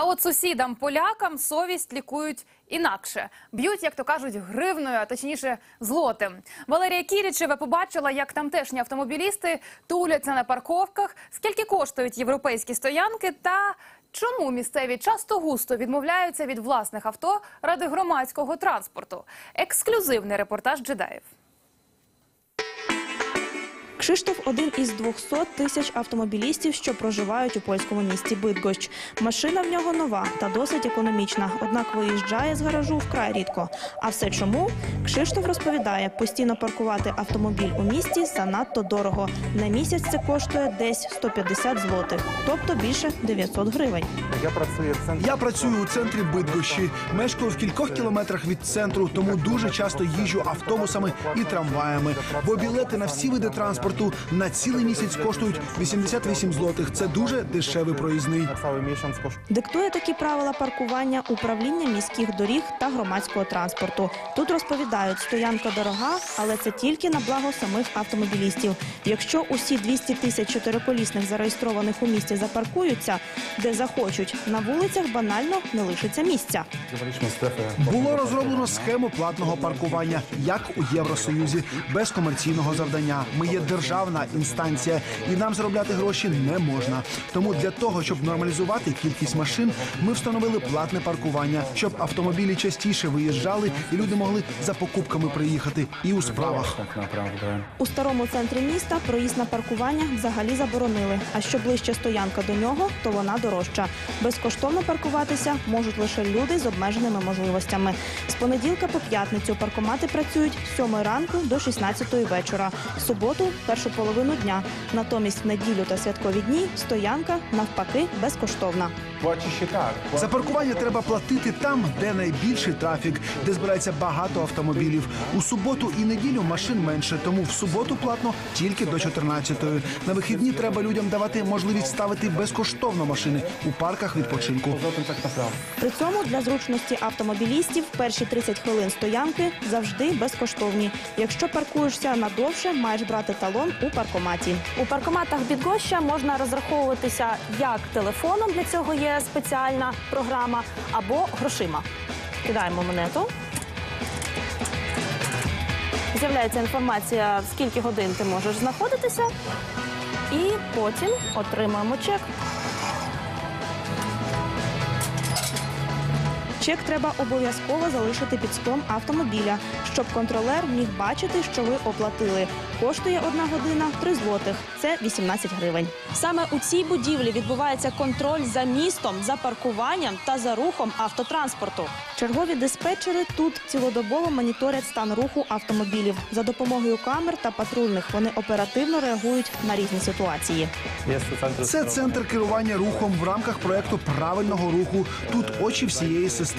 А от сусідам полякам совість лікують інакше. Б'ють, як то кажуть, гривною, а точніше злотим. Валерія Кірічева побачила, як тамтешні автомобілісти туляться на парковках, скільки коштують європейські стоянки та. Чому місцеві часто густо відмовляються від власних авто ради громадського транспорту? Ексклюзивний репортаж джедаїв. Кшиштоф – один із 200 тисяч автомобілістів, що проживають у польському місті Бидгощ. Машина в нього нова та досить економічна, однак виїжджає з гаражу вкрай рідко. А все чому? Кшиштоф розповідає, постійно паркувати автомобіль у місті занадто дорого. На місяць це коштує десь 150 злотих, тобто більше 900 гривень. Я працюю в центрі. Я працюю у центрі Бидгощі, мешкаю в кількох кілометрах від центру, тому дуже часто їжджу автобусами і трамваями. Бо білети на всі види транспорту на цілий місяць коштують 88 злотих. Це дуже дешевий проїзний. Диктує такі правила паркування управління міських доріг та громадського транспорту. Тут розповідають, стоянка дорога, але це тільки на благо самих автомобілістів. Якщо усі 200 тисяч чотириколісних зареєстрованих у місті запаркуються, де захочуть, на вулицях банально не лишиться місця. Було розроблено схему платного паркування, як у Євросоюзі, без комерційного завдання. Ми є державна інстанція, і нам заробляти гроші не можна. Тому для того, щоб нормалізувати кількість машин, ми встановили платне паркування, щоб автомобілі частіше виїжджали і люди могли за покупками приїхати і у справах. У старому центрі міста проїзд на паркування взагалі заборонили. А що ближче стоянка до нього, то вона дорожча. Безкоштовно паркуватися можуть лише люди з обмеженими можливостями. З понеділка по п'ятницю паркомати працюють з 7 ранку до 16 вечора. В суботу першу половину дня. Натомість в неділю та святкові дні стоянка навпаки безкоштовна. За паркування треба платити там, де найбільший трафік, де збирається багато автомобілів. У суботу і неділю машин менше, тому в суботу платно тільки до 14-ї. На вихідні треба людям давати можливість ставити безкоштовно машини у парках відпочинку. При цьому для зручності автомобілістів перші 30 хвилин стоянки завжди безкоштовні. Якщо паркуєшся надовше, маєш брати талон у паркоматі. У паркоматах Бідгоща можна розраховуватися як телефоном, для цього є спеціальна програма, або грошима. Кидаємо монету. З'являється інформація, скільки годин ти можеш знаходитися, і потім отримуємо чек. Чек треба обов'язково залишити під склом автомобіля, щоб контролер міг бачити, що ви оплатили. Коштує одна година 3 злотих. Це 18 гривень. Саме у цій будівлі відбувається контроль за містом, за паркуванням та за рухом автотранспорту. Чергові диспетчери тут цілодобово моніторять стан руху автомобілів. За допомогою камер та патрульних вони оперативно реагують на різні ситуації. Це центр керування рухом в рамках проекту правильного руху. Тут очі всієї системи.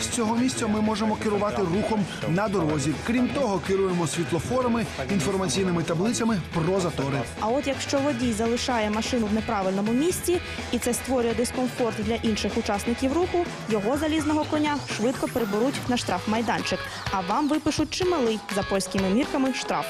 З цього місця ми можемо керувати рухом на дорозі. Крім того, керуємо світлофорами, інформаційними таблицями про затори. А от якщо водій залишає машину в неправильному місці і це створює дискомфорт для інших учасників руху, його залізного коня швидко приберуть на штрафмайданчик, а вам випишуть чималий за польськими мірками штраф.